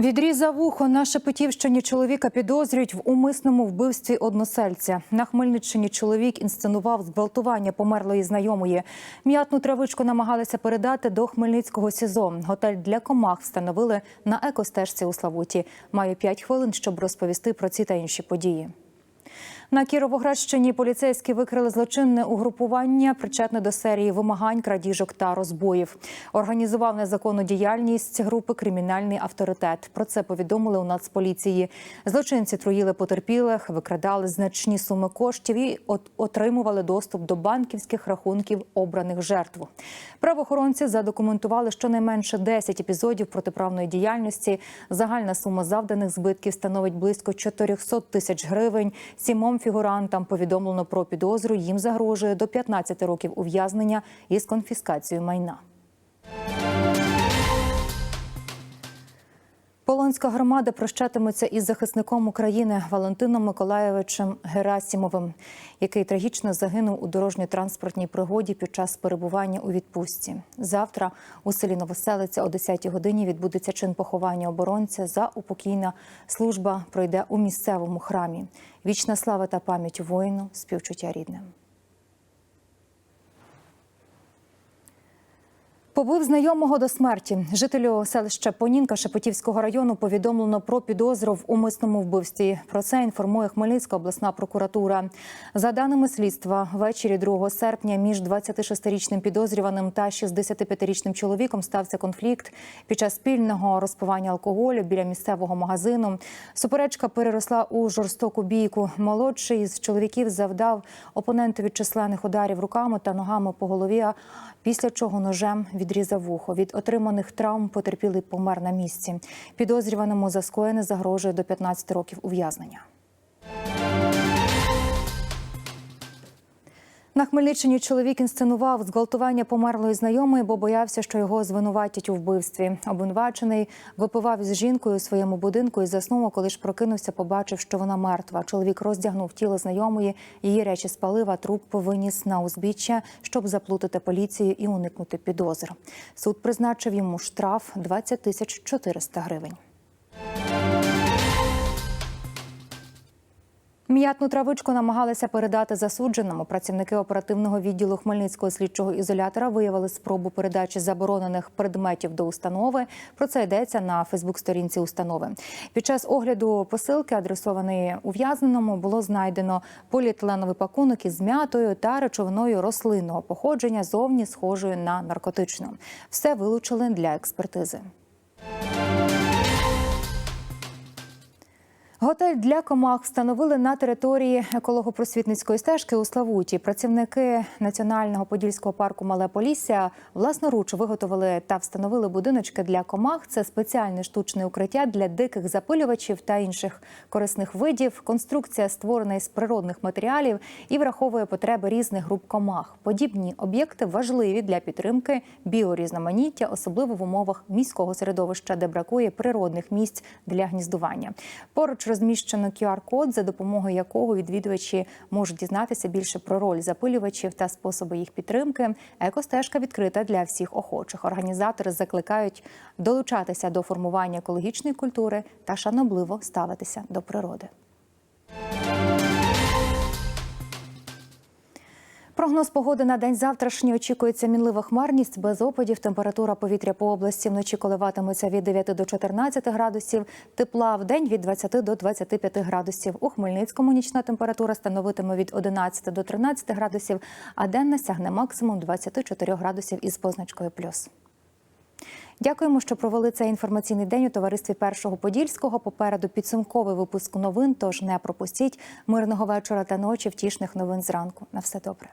Відрізав вухо на Шепетівщині чоловіка підозрюють в умисному вбивстві односельця. На Хмельниччині чоловік інсценував зґвалтування померлої знайомої. М'ятну травичку намагалися передати до Хмельницького СІЗО. Готель для комах встановили на екостежці у Славуті. Маю п'ять хвилин, щоб розповісти про ці та інші події. На Кіровоградщині поліцейські викрили злочинне угрупування, причетне до серії вимагань, крадіжок та розбоїв. Організував незаконну діяльність групи Кримінальний авторитет. Про це повідомили у Нацполіції. Злочинці труїли потерпілих, викрадали значні суми коштів і от- отримували доступ до банківських рахунків обраних жертв. Правоохоронці задокументували щонайменше 10 епізодів протиправної діяльності. Загальна сума завданих збитків становить близько 400 тисяч гривень. Сімом фігурантам повідомлено про підозру. Їм загрожує до 15 років ув'язнення із конфіскацією майна. Полонська громада прощатиметься із захисником України Валентином Миколаєвичем Герасімовим, який трагічно загинув у дорожньо-транспортній пригоді під час перебування у відпустці. Завтра у селі Новоселиця о 10-й годині відбудеться чин поховання оборонця. За упокійна служба пройде у місцевому храмі. Вічна слава та пам'ять воїну, співчуття рідним. Побив знайомого до смерті. Жителю селища Понінка Шепетівського району повідомлено про підозру в умисному вбивстві. Про це інформує Хмельницька обласна прокуратура. За даними слідства, ввечері 2 серпня між 26-річним підозрюваним та 65-річним чоловіком стався конфлікт під час спільного розпивання алкоголю біля місцевого магазину. Суперечка переросла у жорстоку бійку. Молодший з чоловіків завдав опонентові численних ударів руками та ногами по голові. Після чого ножем відрізав вухо. Від отриманих травм потерпілий помер на місці. Підозрюваному за скоєне загрожує до 15 років ув'язнення. На Хмельниччині чоловік інсценував зґвалтування померлої знайомої, бо боявся, що його звинуватять у вбивстві. Обвинувачений випивав із жінкою у своєму будинку і заснув, коли ж прокинувся, побачив, що вона мертва. Чоловік роздягнув тіло знайомої, її речі спалив, а труп виніс на узбіччя, щоб заплутати поліцію і уникнути підозр. Суд призначив йому штраф 20 тисяч 400 гривень. М'ятну травичку намагалися передати засудженому. Працівники оперативного відділу Хмельницького слідчого ізолятора виявили спробу передачі заборонених предметів до установи. Про це йдеться на Фейсбук-сторінці установи. Під час огляду посилки, адресованої ув'язненому, було знайдено поліетиленовий пакунок із м'ятою та речовиною рослинного походження, зовні схожою на наркотичну. Все вилучили для експертизи. Готель для комах встановили на території еколого-просвітницької стежки у Славуті. Працівники національного подільського парку Мале Полісся власноруч виготовили та встановили будиночки для комах. Це спеціальне штучне укриття для диких запилювачів та інших корисних видів. Конструкція створена із природних матеріалів і враховує потреби різних груп комах. Подібні об'єкти важливі для підтримки біорізноманіття, особливо в умовах міського середовища, де бракує природних місць для гніздування. Поруч розміщено QR-код, за допомогою якого відвідувачі можуть дізнатися більше про роль запилювачів та способи їх підтримки. Екостежка відкрита для всіх охочих. Організатори закликають долучатися до формування екологічної культури та шанобливо ставитися до природи. Прогноз погоди на день завтрашній очікується мінлива хмарність без опадів. Температура повітря по області вночі коливатиметься від 9 до 14 градусів. Тепла в день від 20 до 25 градусів. У Хмельницькому нічна температура становитиме від 11 до 13 градусів, а денна сягне максимум 24 градусів із позначкою плюс. Дякуємо, що провели цей інформаційний день у товаристві Першого Подільського. Попереду підсумковий випуск новин. Тож не пропустіть мирного вечора та ночі втішних новин зранку. На все добре.